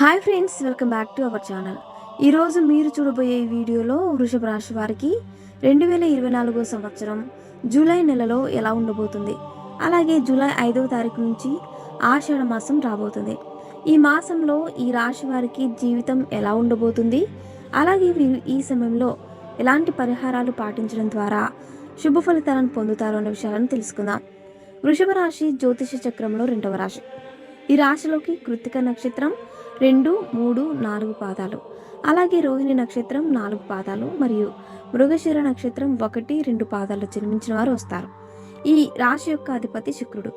Hi friends welcome back to our channel. ఈరోజు మీరు చూడబోయే వీడియోలో వృషభ రాశి వారికి రెండు వేల ఇరవై నాలుగో సంవత్సరం జూలై నెలలో ఎలా ఉండబోతుంది? అలాగే జూలై ఐదవ తారీఖు నుంచి ఆషాఢ మాసం రాబోతుంది. ఈ మాసంలో ఈ రాశి వారికి జీవితం ఎలా ఉండబోతుంది? అలాగే వీరు ఈ సమయంలో ఎలాంటి పరిహారాలు పాటించడం ద్వారా శుభ ఫలితాలను పొందుతారు అనే విషయాలను తెలుసుకుందాం. వృషభ రాశి జ్యోతిష చక్రంలో రెండవ రాశి. ఈ రాశిలోకి కృతిక నక్షత్రం రెండు మూడు నాలుగు పాదాలు. అలాగే రోహిణి నక్షత్రం నాలుగు పాదాలు మరియు మృగశిర నక్షత్రం ఒకటి రెండు పాదాలు జన్మించిన వారు వస్తారు. ఈ రాశి యొక్క అధిపతి శుక్రుడు.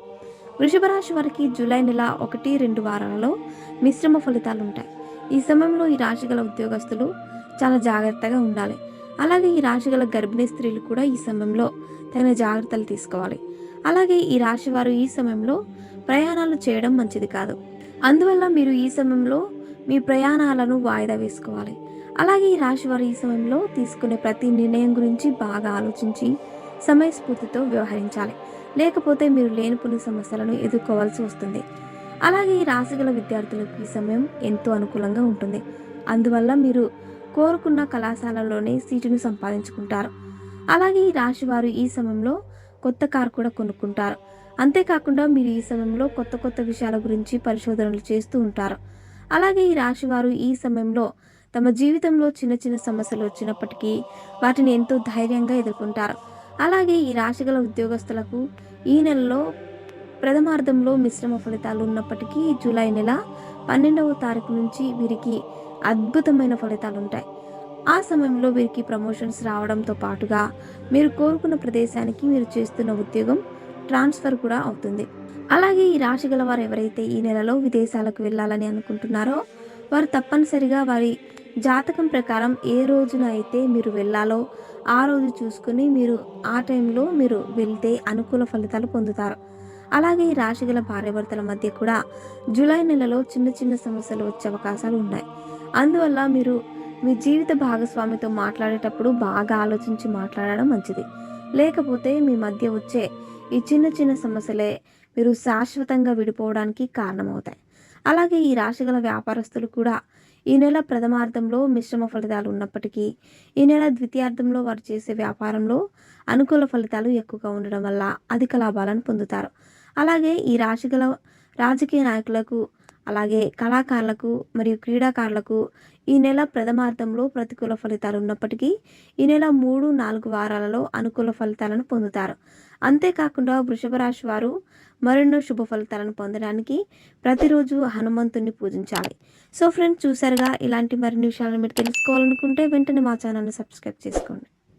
వృషభ రాశి వారికి జూలై నెల ఒకటి రెండు వారాలలో మిశ్రమ ఫలితాలు ఉంటాయి. ఈ సమయంలో ఈ రాశి గల ఉద్యోగస్తులు చాలా జాగ్రత్తగా ఉండాలి. అలాగే ఈ రాశి గల గర్భిణీ స్త్రీలు కూడా ఈ సమయంలో తగిన జాగ్రత్తలు తీసుకోవాలి. అలాగే ఈ రాశి వారు ఈ సమయంలో ప్రయాణాలు చేయడం మంచిది కాదు. అందువల్ల మీరు ఈ సమయంలో మీ ప్రయాణాలను వాయిదా వేసుకోవాలి. అలాగే ఈ రాశి వారు ఈ సమయంలో తీసుకునే ప్రతి నిర్ణయం గురించి బాగా ఆలోచించి సమయస్ఫూర్తితో వ్యవహరించాలి. లేకపోతే మీరు లేనిపోని సమస్యలను ఎదుర్కోవాల్సి వస్తుంది. అలాగే ఈ రాశిగల విద్యార్థులకు ఈ సమయం ఎంతో అనుకూలంగా ఉంటుంది. అందువల్ల మీరు కోరుకున్న కళాశాలలోనే సీటును సంపాదించుకుంటారు. అలాగే ఈ రాశి వారు ఈ సమయంలో కొత్త కారు కూడా కొనుక్కుంటారు. అంతేకాకుండా మీరు ఈ సమయంలో కొత్త కొత్త విషయాల గురించి పరిశోధనలు చేస్తూ ఉంటారు. అలాగే ఈ రాశి వారు ఈ సమయంలో తమ జీవితంలో చిన్న చిన్న సమస్యలు వచ్చినప్పటికీ వాటిని ఎంతో ధైర్యంగా ఎదుర్కొంటారు. అలాగే ఈ రాశి గల ఉద్యోగస్తులకు ఈ నెలలో ప్రథమార్థంలో మిశ్రమ ఫలితాలు ఉన్నప్పటికీ జూలై నెల పన్నెండవ తారీఖు నుంచి వీరికి అద్భుతమైన ఫలితాలు ఉంటాయి. ఆ సమయంలో వీరికి ప్రమోషన్స్ రావడంతో పాటుగా మీరు కోరుకున్న ప్రదేశానికి మీరు చేస్తున్న ఉద్యోగం ట్రాన్స్ఫర్ కూడా అవుతుంది. అలాగే ఈ రాశి గల వారు ఎవరైతే ఈ నెలలో విదేశాలకు వెళ్ళాలని అనుకుంటున్నారో వారు తప్పనిసరిగా వారి జాతకం ప్రకారం ఏ రోజున అయితే మీరు వెళ్ళాలో ఆ రోజు చూసుకుని మీరు ఆ టైంలో మీరు వెళ్తే అనుకూల ఫలితాలు పొందుతారు. అలాగే ఈ రాశి గల భార్యాభర్తల మధ్య కూడా జూలై నెలలో చిన్న చిన్న సమస్యలు వచ్చే అవకాశాలు ఉన్నాయి. అందువల్ల మీరు మీ జీవిత భాగస్వామితో మాట్లాడేటప్పుడు బాగా ఆలోచించి మాట్లాడడం మంచిది. లేకపోతే మీ మధ్య వచ్చే ఈ చిన్న చిన్న సమస్యలే మీరు శాశ్వతంగా విడిపోవడానికి కారణమవుతాయి. అలాగే ఈ రాశిగల వ్యాపారస్తులు కూడా ఈ నెల ప్రథమార్థంలో మిశ్రమ ఫలితాలు ఉన్నప్పటికీ ఈ నెల ద్వితీయార్థంలో వారు చేసే వ్యాపారంలో అనుకూల ఫలితాలు ఎక్కువగా ఉండడం వల్ల అధిక లాభాలను పొందుతారు. అలాగే ఈ రాశిగల రాజకీయ నాయకులకు అలాగే కళాకారులకు మరియు క్రీడాకారులకు ఈ నెల ప్రథమార్థంలో ప్రతికూల ఫలితాలు ఉన్నప్పటికీ ఈ నెల మూడు నాలుగు వారాలలో అనుకూల ఫలితాలను పొందుతారు. అంతేకాకుండా వృషభ రాశి వారు మరెన్నో శుభ ఫలితాలను పొందడానికి ప్రతిరోజు హనుమంతుణ్ణి పూజించాలి. సో ఫ్రెండ్స్ చూసారుగా ఇలాంటి మరిన్ని విషయాలను మీరు తెలుసుకోవాలనుకుంటే వెంటనే మా ఛానల్ని సబ్స్క్రైబ్ చేసుకోండి.